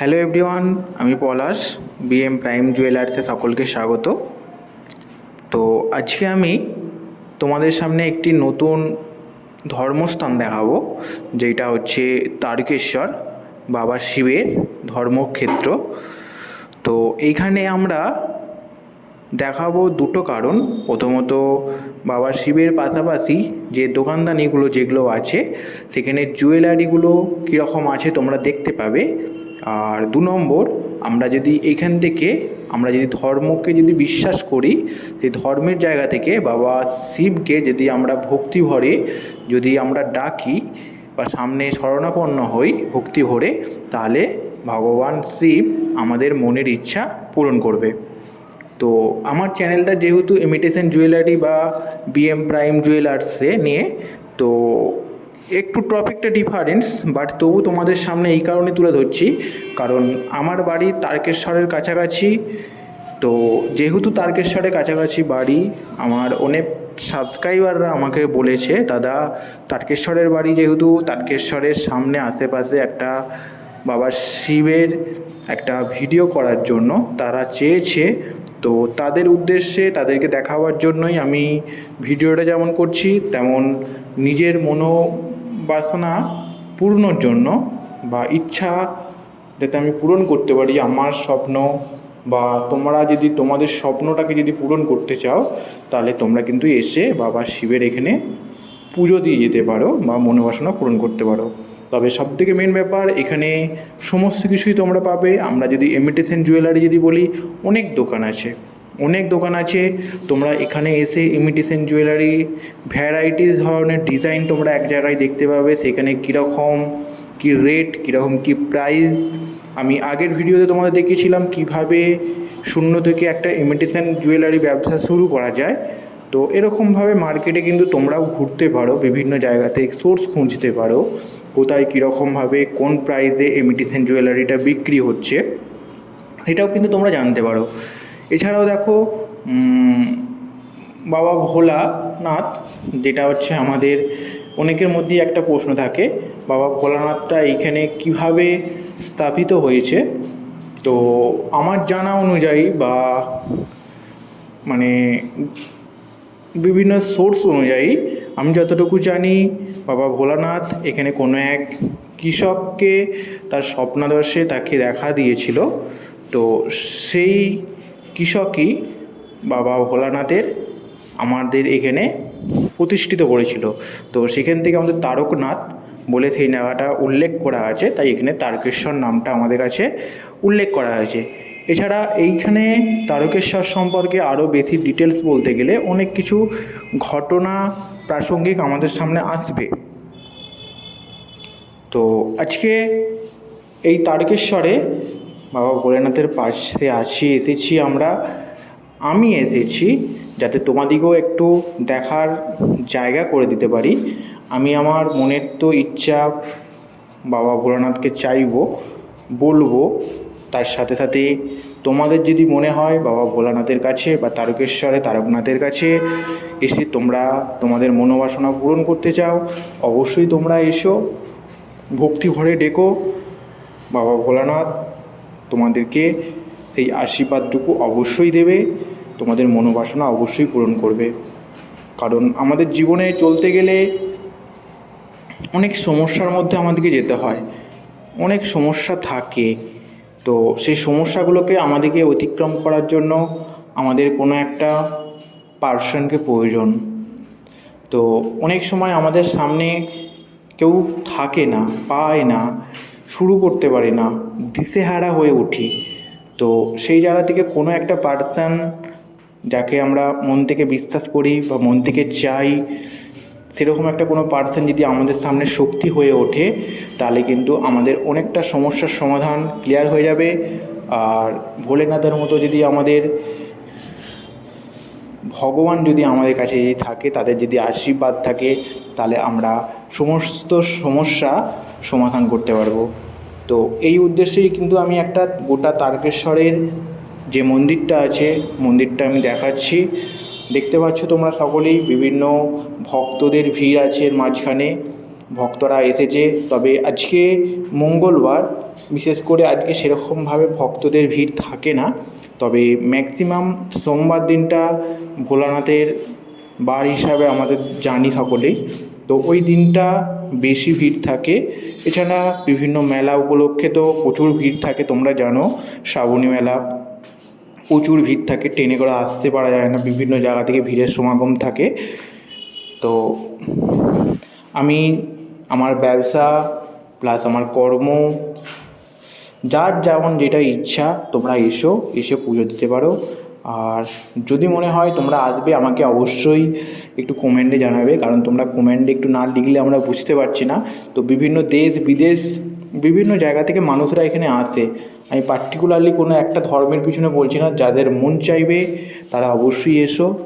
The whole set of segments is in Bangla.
হ্যালো এভরিওয়ান আমি পলাশ বিএম প্রাইম জুয়েলার্সে সকলকে স্বাগত। তো আজকে আমি তোমাদের সামনে একটি নতুন ধর্মস্থান দেখাবো, যেটা হচ্ছে তারকেশ্বর, বাবা শিবের ধর্মক্ষেত্র। তো এইখানে আমরা দেখাবো দুটো কারণ। প্রথমত, বাবা শিবের পাশাপাশি যে দোকানদানিগুলো যেগুলো আছে, সেখানে জুয়েলারিগুলো কীরকম আছে তোমরা দেখতে পাবে। আর দু নম্বর, আমরা যদি এখান থেকে, আমরা যদি ধর্মকে যদি বিশ্বাস করি, সেই ধর্মের জায়গা থেকে বাবা শিবকে যদি আমরা ভক্তি ভরে, যদি আমরা ডাকি বা সামনে শরণাপন্ন হই ভক্তি ভরে, তাহলে ভগবান শিব আমাদের মনের ইচ্ছা পূরণ করবে। তো আমার চ্যানেলটা যেহেতু ইমিটেশন জুয়েলারি বা বিএম প্রাইম জুয়েলার্সে নিয়ে, তো একটু টপিকটা ডিফারেন্স বাট তবু তোমাদের সামনে এই কারণে তুলে ধরছি। কারণ আমার বাড়ি তারকেশ্বরের কাছাকাছি। তো যেহেতু তারকেশ্বরের কাছাকাছি বাড়ি, আমার অনেক সাবস্ক্রাইবাররা আমাকে বলেছে, দাদা, তারকেশ্বরের বাড়ি যেহেতু তারকেশ্বরের সামনে আশেপাশে একটা বাবা শিবের একটা ভিডিও করার জন্য তারা চেয়েছে তো তাদের উদ্দেশ্যে তাদেরকে দেখাবার জন্যই আমি ভিডিওটা যেমন করছি, তেমন নিজের মনোবাসনা পূর্ণর জন্য বা ইচ্ছা যাতে আমি পূরণ করতে পারি আমার স্বপ্ন বা তোমরা যদি তোমাদের স্বপ্নটাকে যদি পূরণ করতে চাও, তাহলে তোমরা কিন্তু এসে বাবা শিবের এখানে পুজো দিয়ে যেতে পারো বা মনোবাসনা পূরণ করতে পারো। তবে সবথেকে মেন ব্যাপার, এখানে সমস্ত কিছুই তোমরা পাবে। আমরা যদি ইমিটেশন জুয়েলারি যদি বলি, অনেক দোকান আছে। অনেক দোকান আছে। তোমরা এখানে এসে ইমিটেশন জুয়েলারি ভ্যারাইটিস ধরনের ডিজাইন তোমরা এক জায়গায় দেখতে পাবে। সেখানে কীরকম, কী রেট কীরকম কী প্রাইস আমি আগের ভিডিওতে তোমাদের দেখিয়েছিলাম কীভাবে শূন্য থেকে একটা ইমিটেশন জুয়েলারি ব্যবসা শুরু করা যায়। তো এরকমভাবে মার্কেটে কিন্তু তোমরাও ঘুরতে পারো, বিভিন্ন জায়গাতে সোর্স খুঁজতে পারো। কোথায় কীরকমভাবে কোন প্রাইসে ইমিটেশন জুয়েলারিটা বিক্রি হচ্ছে, এটাও কিন্তু তোমরা জানতে পারো। এছাড়াও দেখো বাবা ভোলানাথ, যেটা হচ্ছে আমাদের অনেকের মধ্যেই একটা প্রশ্ন থাকে, বাবা ভোলানাথটা এইখানে কীভাবে স্থাপিত হয়েছে? তো আমার জানা অনুযায়ী বা মানে বিভিন্ন সোর্স অনুযায়ী আমি যতটুকু জানি, বাবা ভোলানাথ এখানে কোনো এক কৃষককে তার স্বপ্নাদর্শে তাকে দেখা দিয়েছিল। তো সেই কৃষকই বাবা ভোলানাথের আমাদের এখানে প্রতিষ্ঠিত করেছিল। তো সেখান থেকে আমাদের তারকনাথ বলে সেই জায়গাটা উল্লেখ করা আছে, তাই এখানে তারকেশ্বর নামটা আমাদের কাছে উল্লেখ করা হয়েছে। এছাড়া এইখানে তারকেশ্বর সম্পর্কে আরও বেশি ডিটেলস বলতে গেলে অনেক কিছু ঘটনা প্রাসঙ্গিক আমাদের সামনে আসবে। তো আজকে এই তারকেশ্বরে বাবা ভোলেনাথের পাশে আছি, এসেছি আমরা, আমি এসেছি যাতে তোমাদিকেও একটু দেখার জায়গা করে দিতে পারি। আমি আমার মনের তো ইচ্ছা বাবা ভোলানাথকে চাইব, বলব তার সাথে সাথে তোমাদের যদি মনে হয় বাবা ভোলানাথের কাছে বা তারকেশ্বরে তারকনাথের কাছে এসে তোমরা তোমাদের মনোবাসনা পূরণ করতে চাও, অবশ্যই তোমরা এসো, ভক্তি ভরে ডেকো। বাবা ভোলানাথ তোমাদেরকে সেই আশীর্বাদটুকু অবশ্যই দেবে, তোমাদের মনোবাসনা অবশ্যই পূরণ করবে। কারণ আমাদের জীবনে চলতে গেলে অনেক সমস্যার মধ্যে আমাদেরকে যেতে হয়। অনেক সমস্যা থাকে। তো সেই সমস্যাগুলোকে আমাদেরকে অতিক্রম করার জন্য আমাদের কোনো একটা পার্সনকে প্রয়োজন। তো অনেক সময় আমাদের সামনে কেউ থাকে না, পায় না, শুরু করতে পারি না, দিশেহারা হয়ে উঠি। তো সেই জায়গা থেকে কোনো একটা পার্সন যাকে আমরা মন থেকে বিশ্বাস করি বা মন থেকে চাই সেরকম একটা কোনো পার্সন যদি আমাদের সামনে শক্তি হয়ে ওঠে, তাহলে কিন্তু আমাদের অনেকটা সমস্যার সমাধান ক্লিয়ার হয়ে যাবে। আর ভোলেনাথের মতো যদি আমাদের, ভগবান যদি আমাদের কাছে যদি থাকে, তাদের যদি আশীর্বাদ থাকে, তাহলে আমরা সমস্ত সমস্যা সমাধান করতে পারব। তো এই উদ্দেশ্যেই কিন্তু আমি একটা গোটা তারকেশ্বরের যে মন্দিরটা আছে, মন্দিরটা আমি দেখাচ্ছি। দেখতে পাচ্ছ তোমরা সকলেই বিভিন্ন ভক্তদের ভিড় আছে এর মাঝখানে। ভক্তরা এসেছে। তবে আজকে মঙ্গলবার, বিশেষ করে আজকে সেরকমভাবে ভক্তদের ভিড় থাকে না। তবে ম্যাক্সিমাম সোমবার দিনটা ভোলানাথের বার হিসাবে আমাদের জানি সকলেই। তো ওই দিনটা বেশি ভিড় থাকে। এছাড়া বিভিন্ন মেলা উপলক্ষে তো প্রচুর ভিড় থাকে তোমরা জানো। শ্রাবণী মেলা প্রচুর ভিড় থাকে, ট্রেনে করে আসতে পারা যায় না, বিভিন্ন জায়গা থেকে ভিড়ের সমাগম থাকে। তো আমি আমার ব্যবসা প্লাস আমার কর্ম, যার যেমন যেটা ইচ্ছা তোমরা এসো, এসে পুজো দিতে পারো। আর যদি মনে হয় তোমরা আসবে, আমাকে অবশ্যই একটু কমেন্টে জানাবে, কারণ তোমরা কমেন্টে একটু না লিখলে আমরা বুঝতে পারছি না। তো বিভিন্ন দেশ, বিদেশ, বিভিন্ন জায়গা থেকে মানুষরা এখানে আসে। আমি পার্টিকুলারলি কোনো একটা ধর্মের পিছনে বলছি না, যাদের মন চাইবে তারা অবশ্যই এসো।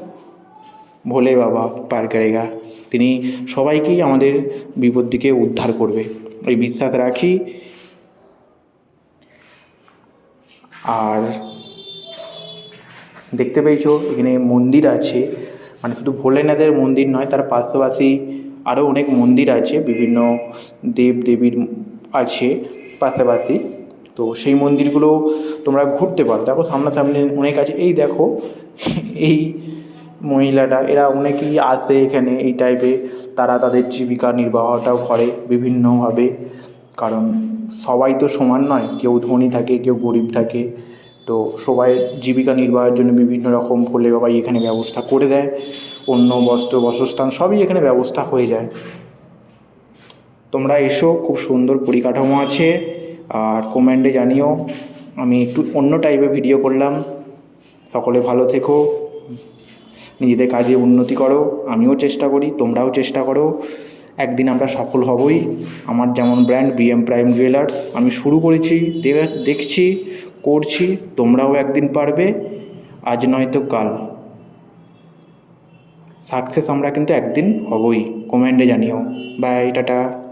ভোলে বাবা পার করেগা। তিনি সবাইকেই আমাদের বিপদ থেকে উদ্ধার করবে। এই বিশ্বাস রাখি। আর দেখতে পেয়েছ, এখানে মন্দির আছে। মানে শুধু ভোলেনাথের মন্দির নয়, তার পাশাপাশি আরও অনেক মন্দির আছে। বিভিন্ন দেব দেবীর আছে পাশাপাশি তো সেই মন্দিরগুলো তোমরা ঘুরতে পারো। দেখো সামনাসামনি অনেক আছে। এই দেখো, এই মহিলাটা, এরা অনেকেই আসে এখানে এই টাইপে তারা তাদের জীবিকা নির্বাহটাও করে বিভিন্নভাবে। কারণ সবাই তো সমান নয়। কেউ ধনী থাকে, কেউ গরিব থাকে। তো সবাই জীবিকা নির্বাহের জন্য বিভিন্ন রকম ভোলে বাবাই এখানে ব্যবস্থা করে দেয়। অন্য বস্ত্র, বাসস্থান সবই এখানে ব্যবস্থা হয়ে যায়। তোমরা এসো, খুব সুন্দর পরিকাঠামো আছে। আর কমেন্টে জানিও, আমি একটু অন্য টাইপের ভিডিও করলাম। সকলে ভালো থেকো, নিজেদের কাজে উন্নতি করো, আমিও চেষ্টা করি, তোমরাও চেষ্টা করো। একদিন আমরা সফল হবই। আমার যেমন ব্র্যান্ড বিএম প্রাইম জুয়েলার্স আমি শুরু করেছি দেখছি, করছি, তোমরাও একদিন পারবে। আজ নয়তো কাল। সাকসেস আমরা কিন্তু একদিন হবই। কমেন্টে জানিও। Bye ta ta.